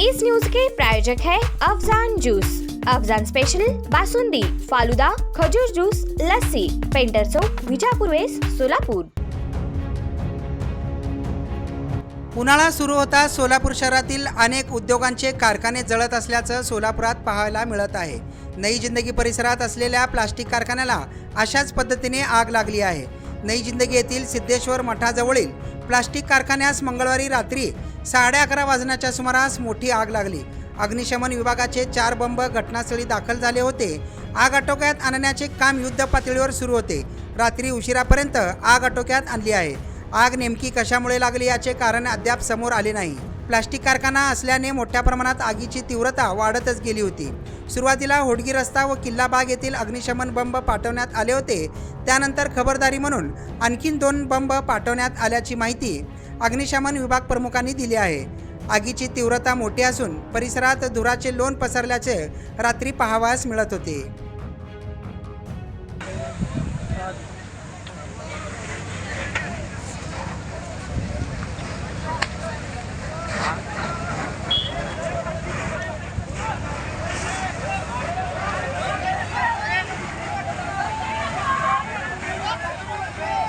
इस news के प्रायोजक है अफजान जूस। अफजान स्पेशल बासुंदी फालुदा खजूर जूस लस्सी पेंटर चौक विजापूर वेस सोलापूर। उन्हाळा सुरू होता सोलापूर शहरातील अनेक उद्योगांचे कारखाने जळत असल्याचं सोलापुरात पाहायला मिळत आहे. नई जिंदगी परिसरात असलेल्या प्लास्टिक कारखान्याला अशाच पद्धतीने आग लागली आहे. नई जिंदगी येथील सिद्धेश्वर मठाजवळील प्लास्टिक कारखान्यास मंगळवारी रात्री साडे अकरा वाजण्याच्या सुमारास मोठी आग लागली. अग्निशमन विभागाचे चार बंब घटनास्थळी दाखल झाले होते. आग आटोक्यात आणण्याचे काम युद्ध पातळीवर सुरू होते. रात्री उशिरापर्यंत आग आटोक्यात आणली आहे. आग नेमकी कशामुळे लागली याचे कारण अद्याप समोर आले नाही. प्लास्टिक कारखाना असल्याने मोठ्या प्रमाणात आगीची तीव्रता वाढतच गेली होती. सुरुवातीला होडगी रस्ता व किल्लाबाग येथील अग्निशमन बंब पाठवण्यात आले होते. त्यानंतर खबरदारी म्हणून आणखीन दोन बंब पाठवण्यात आल्याची माहिती अग्निशमन विभाग प्रमुखांनी दिली आहे. आगीची तीव्रता मोठी असून परिसरात धुराचे लोण पसरल्याचे रात्री पाहावयास मिळत होते.